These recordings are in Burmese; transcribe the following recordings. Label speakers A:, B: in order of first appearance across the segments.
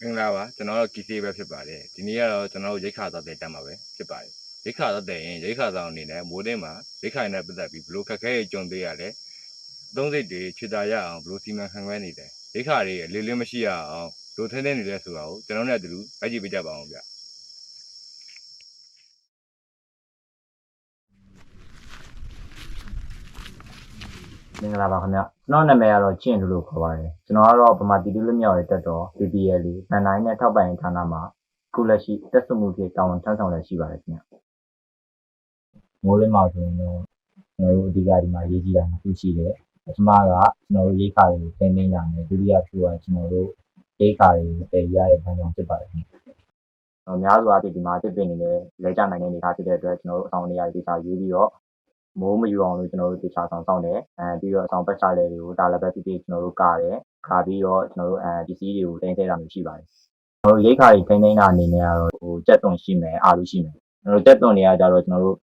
A: မင်္ဂလာပါကျွန်တော်တို့ကီစီပဲဖြစ်ပါတယ်ဒီနေ့ကတော့ကျွန်တော်တို့ရိတ်ခါသားတဲ့တက်မှာပဲဖြစ်ပါတယ်ရိတ်ခါသားတဲ့ရင်ရိတ်ခါသားအနေနဲ့မိုးတင်းမှာရိတ်ခါနဲ့ပတ်သက်ပြီးဘလို့ခက်ခဲရကြုံသေးရလဲအသုံးစိတ်တွေခြေတာရအောင်ဘလို့စီမံခန့်ခွဲနေတယ်ရိတ်ခါတွေအလေးလေးမရှိရအောင်ဘလို့ထင်းထင်းနေလဲဆိုတာကိုကျွန်တော်တို့နဲ့အတူတူပဲကြည့်ပေးကြပါအောင်ဗျ
B: င်္ဂလာပါခင်ဗျကျွန်တော်နာမည်ကတော့ကျင့်လူလို့ခေါ်ပါတယ်ကျွန်တော်ကတော့ဗမာပြည်သူ့လူမျိုးရေးတက်တော် BPL ဗန်နိုင်နဲ့ထောက်ပံ့ရေးဌာနမှာခုလက်ရှိတက်ဆွမှုဖြစ်တာဝန်ထမ်းဆောင်ရရှိပါတယ်ခင်ဗျမိုးလင်းမှာဆိုရင်တော့ကျွန်တော်တို့အဓိကဒီမှာရေးကြည့်တာနှစ်ခုရှိတယ်ပထမကကျွန်တော်တို့ရေးခါတွေကိုသင်သိမ်းတာနဲ့ဒုတိယဖြစ်ကကျွန်တော်တို့ရေးခါတွေကိုတည်ရတဲ့ဘန်ကြောင့်ဖြစ်ပါတယ်ခင်ဗျအများစုအားဖြင့်ဒီမှာတစ်ပင်နေလဲလဲကြနိုင်တဲ့အနေအထားဖြစ်တဲ့အတွက်ကျွန်တော်တို့အဆောင်နေရာဒေသရေးပြီးတော့ မိုးမယူအောင်လို့ကျွန်တော်တို့တေချာဆောင်ဆောင်တယ်အဲပြီးတော့အဆောင်ပတ်ချလေတွေကိုဒါလည်းပဲပြပြကျွန်တော်တို့ကားတယ်ခါပြီးတော့ကျွန်တော်တို့အဲပစ္စည်းတွေကိုတင်သေးတာမျိုးရှိပါတယ်ကျွန်တော်တို့ရိတ်ခါတွေတင်နေတာအနေနဲ့ကတော့ဟိုကြက်သွန်ရှိမယ်အာလူရှိမယ်ကျွန်တော်တို့ကြက်သွန်တွေကကြတော့ကျွန်တော်တို့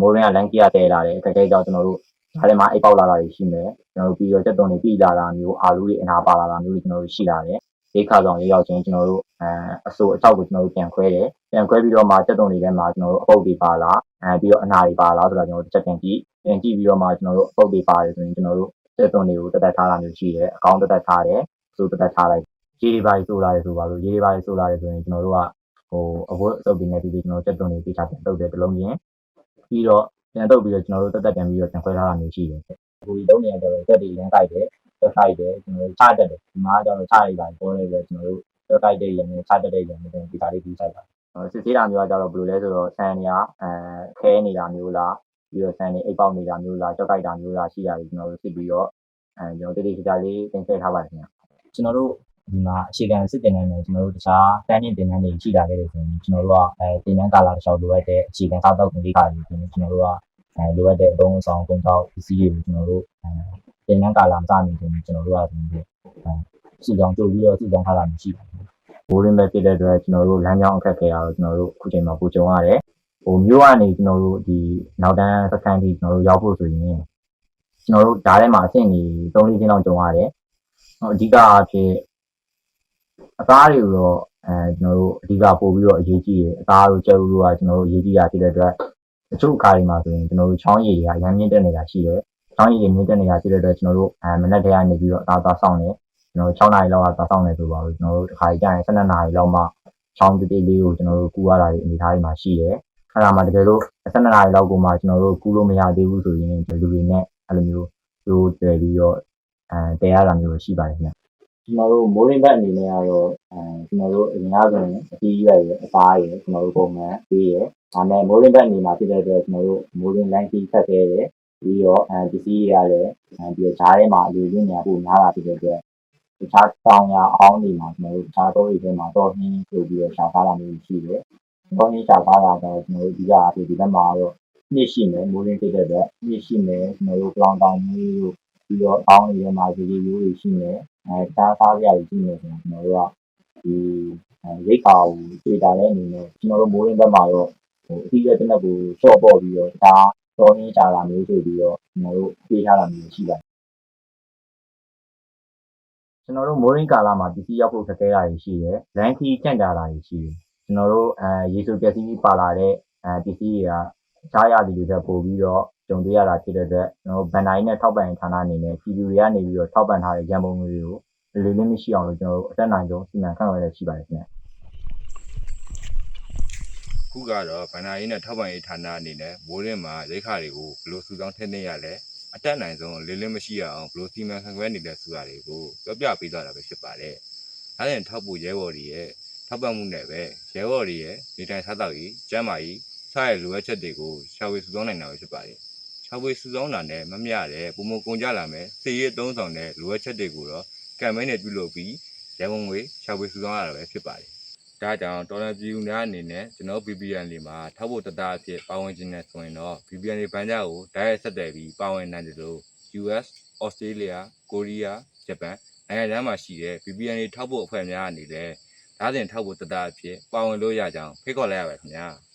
B: မိုးရင်းကလန်ကီယာတဲလာတယ်အခက်အခဲကြောင့်ကျွန်တော်တို့ဒါထဲမှာအိတ်ပေါက်လာတာတွေရှိမယ်ကျွန်တော်တို့ပြီးတော့ကြက်သွန်တွေပြည်လာတာမျိုးအာလူတွေအနာပါလာတာမျိုးတွေကျွန်တော်တို့ရှိလာတယ် ရိတ်ခါဆောင်ရေရောက်ချင်းကျွန်တော်တို့အဲအစိုးအချောက်ကိုကျွန်တော်တို့ပြန်ခွဲတယ်ပြန်ခွဲပြီးတော့မှကြက်သွန်တွေထဲမှာကျွန်တော်တို့အပုပ်တွေပါလာအဲပြီးတော့အနာတွေပါလာဆိုတော့ကျွန်တော်တို့ချက်တင်ကြည့်ပြန်ကြည့်ပြီးတော့မှကျွန်တော်တို့အပုတ်တွေပါတယ်ဆိုရင်ကျွန်တော်တို့စက်သွန်တွေကိုတက်တက်ထားတာမျိုးရှိတယ်အကောင့်တက်တက်ထားတယ်ဆိုတက်တက်ထားလိုက်ရေးတွေပါဆိုလာတယ်ဆိုပါလို့ရေးတွေပါဆိုလာတယ်ဆိုရင်ကျွန်တော်တို့ကဟိုအဝတ်အစုပ်တွေနဲ့ပြီးပြီးကျွန်တော်တို့စက်သွန်တွေပြချပြန်တုပ်တယ်တစ်လုံးချင်းပြီးတော့ပြန်တုပ်ပြီးတော့ကျွန်တော်တို့တက်တက်ပြန်ပြီးတော့ပြန်ခွဲထားတာမျိုးရှိတယ်ဟိုဒီလုံးနေရတော့တက်တွေရန်ကြိုက်တယ် တက်ကြိုက်တယ်ကျွန်တော်တို့ချတက်တယ်ဒီမှာကျတော့ချရည်ပါပေါ်နေတယ်ကျွန်တော်တို့တက်ကြိုက်တဲ့ရန်နဲ့ချတက်တဲ့ရန်နဲ့ဒီပါလေးပြီးဆိုင်ပါစစ်သေးတာမျိုးကကြတော့ဘယ်လိုလဲဆိုတော့ဆန်နေရအဲခဲနေတာမျိုးလားပြီးတော့ဆန်နေအိတ်ပေါက်နေတာမျိုးလားကြောက်ကြိုက်တာမျိုးလားရှိရတယ်ကျွန်တော်တို့စစ်ပြီးတော့အဲကျွန်တော်တိတိကျကျလေးသင်ဆက်ထားပါတယ်ခင်ဗျကျွန်တော်တို့ဒီမှာအခြေခံစစ်တင်နိုင်တယ်ကျွန်တော်တို့တခြားတန်းတင်တင်တန်းတွေရှိလာခဲ့တယ်ဆိုရင်ကျွန်တော်တို့ကအဲတင်တန်းကာလာတစ်လျှောက်လိုအပ်တဲ့အခြေခံစားတော့ကုန်လေးခါတွေဆိုရင်ကျွန်တော်တို့ကအဲလိုအပ်တဲ့အသုံးအဆောင်ကုန်တော့ပစ္စည်းတွေကိုကျွန်တော်တို့ အဲတင်တန်းကာလာမစနေဆိုရင်ကျွန်တော်တို့ကဒီအဲစီကောင်ကြိုပြီးတော့စီကောင်ထားတာမရှိဘူးဘိုးရင်းပဲဖြစ်တဲ့အတွက်ကျွန်တော်တို့လမ်းကြောင်းအခက်ခဲရတော့ကျွန်တော်တို့အခုချိန်မှာပူကြုံရတယ်ဟိုမြို့ကနေကျွန်တော်တို့ဒီနောက်တန်းစကန်တီကျွန်တော်တို့ရောက်ဖို့ဆိုရင်ကျွန်တော်တို့ဓာတ်ထဲမှာအဆင့်ကြီး၃၄ချင်းလောက်ကြုံရတယ်။ဟိုအဓိကအားဖြင့်အသားတွေကိုတော့အဲကျွန်တော်တို့အဓိကပို့ပြီးတော့အရေးကြီးတယ်။အသားတို့ကြက်ဥတို့ကကျွန်တော်တို့အရေးကြီးတာဖြစ်တဲ့အတွက်တချို့အခါတွေမှာဆိုရင်ကျွန်တော်တို့ချောင်းရည်တွေကအများမြင့်တက်နေတာရှိတယ်။ ချောင်းရည်တွေမြင့်တက်နေတာဖြစ်တဲ့အတွက်ကျွန်တော်တို့အဲမနက်တည်းကနေပြီးတော့အသားသွားဆောင်တယ်။ကျွန်တော်တို့6နာရီလောက်ကသွားဆောင်တယ်ဆိုပါလို့ကျွန်တော်တို့တစ်ခါကြာရင်12နာရီလောက်မှချောင်းတေးသေးလေးကိုကျွန်တော်တို့ကူရတာတွေအနေထားတွေမှာရှိတယ်။အဲ့ဒါမှတကယ်လို့12နာရီလောက်ကိုမှကျွန်တော်တို့ကူးလို့မရသေးဘူးဆိုရင်လူတွေနဲ့အဲ့လိုမျိုးတို့တည်ပြီးတော့အဲတည်ရတာမျိုးရှိပါတယ်ခင်ဗျကျွန်တော်တို့မိုးရင်းဘက်အနေနဲ့ကတော့အဲကျွန်တော်တို့အများဆုံးအကြီးရွယ်ရအသားရကျွန်တော်တို့ပုံမှန်ပြီးရဒါမဲ့မိုးရင်းဘက်အနေမှာဖြစ်တဲ့အတွက်ကျွန်တော်တို့မိုးရင်းလိုင်းကြီးဖက်ခဲ့တယ် ပြီးတော့အဲပစ္စည်းတွေရတယ်အဲပြီးတော့ဈားထဲမှာအလူရင်းညာပို့များတာဖြစ်တဲ့အတွက်တခြားတောင်ရအောင်နေမှာကျွန်တော်တို့ဈားတော်တွေထဲမှာတော့ဟင်းဆိုပြီးတော့ရှားထားတာမျိုးရှိတယ်ဘောင်းရင်းချပါတာတော့ကျွန်တော်တို့ဒီကအဖြစ်ဒီဘက်မှာတော့မြင့်ရှိမယ်မိုးရင်းဖြစ်တဲ့အတွက်မြင့်ရှိမယ်ကျွန်တော်တို့ကြောင်တောင်မျိုးတို့ပြီးတော့အောင်းရမှာဒီလိုမျိုးတွေရှိမယ်အဲတားသားရည်ရှိမယ်ဆိုတော့ကျွန်တော်တို့ကဒီရိတ်ခါကိုတွေ့တာတဲ့အနေနဲ့ကျွန်တော်တို့မိုးရင်းဘက်မှာတော့ဟိုအကြီးရဲ့တစ်နက်ကိုရှော့ပေါ့ပြီးတော့ဒါ ဘောင်းရင်းချတာမျိုးဆိုပြီးတော့ကျွန်တော်တို့ပြေးထားတာမျိုးရှိပါတယ်ကျွန်တော်တို့မိုးရင်းကာလာမှာပစ္စည်းရောက်ဖို့ခက်ခဲတာတွေရှိတယ်လမ်းခီးကြန့်ကြတာတွေရှိတယ်ကျွန်တော်တို့အဲရေဆိုပျက်စီးပါလာတဲ့အဲပစ္စည်းတွေကကြားရသည်တွေတက်ပို့ပြီးတော့ကြုံတွေ့ရတာဖြစ်တဲ့အတွက်ကျွန်တော်တို့ဗန်တိုင်းနဲ့ထောက်ပံ့ရေးဌာနအနေနဲ့ပြည်သူတွေကနေပြီးတော့ထောက်ပံ့ထားတဲ့ရန်ပုံငွေတွေကိုလေးလေးမရှိအောင်လို့ကျွန်တော်တို့အတက်နိုင်ဆုံးစီမံခန့်ခွဲရရှိပါတယ်ခင်ဗျ
A: ခုကတော့ဗန္ဒာရေးနဲ့ထောက်ပံ့ရေးဌာနအနေနဲ့မိုးရင်းမှာရိတ်ခါတွေကိုဘယ်လိုစုဆောင်းထည့်နေရလဲအတက်နိုင်ဆုံးလေးလေးမရှိရအောင်ဘယ်လိုစီမံခန့်ခွဲနေလဲဆိုတာတွေကိုပြောပြပေးသွားတာပဲဖြစ်ပါတယ်။ဒါနဲ့ထောက်ဖို့ရဲဘော်တွေရဲ့ထောက်ပံ့မှုနဲ့ပဲရဲဘော်တွေရဲ့နေထိုင်စားသောက်ရေးကျန်းမာရေးစတဲ့လိုအပ်ချက်တွေကိုရှာဖွေစုဆောင်းနိုင်တာပဲဖြစ်ပါတယ်။ရှာဖွေစုဆောင်းတာနဲ့မမျှတဲ့ပုံမကုန်ကြလာမယ်စီရေးသုံးဆောင်တဲ့လိုအပ်ချက်တွေကိုတော့ကမ်ပိန်းနဲ့ပြုလုပ်ပြီးရန်ကုန်ငွေရှာဖွေစုဆောင်းရတာပဲဖြစ်ပါတယ်။ ဒါကြောင့်တော်လန်ပြည်သူများအနေနဲ့ကျွန်တော် BBN လေးမှာထောက်ဖို့တသားအဖြစ်ပါဝင်ခြင်းနဲ့ဆိုရင်တော့ BBN လေးဘန်းကြားကိုဓာတ်ရိုက်ဆက်သွယ်ပြီးပါဝင်နိုင်တယ်လို့ US, Australia, Korea, Japan နိုင်ငံသားမှာရှိတဲ့ BBN လေးထောက်ဖို့အဖွဲ့များအနေနဲ့ဒါစဉ်ထောက်ဖို့တသားအဖြစ်ပါဝင်လို့ရကြောင်းဖိတ်ခေါ်လိုက်ရပါတယ်ခင်ဗျာ။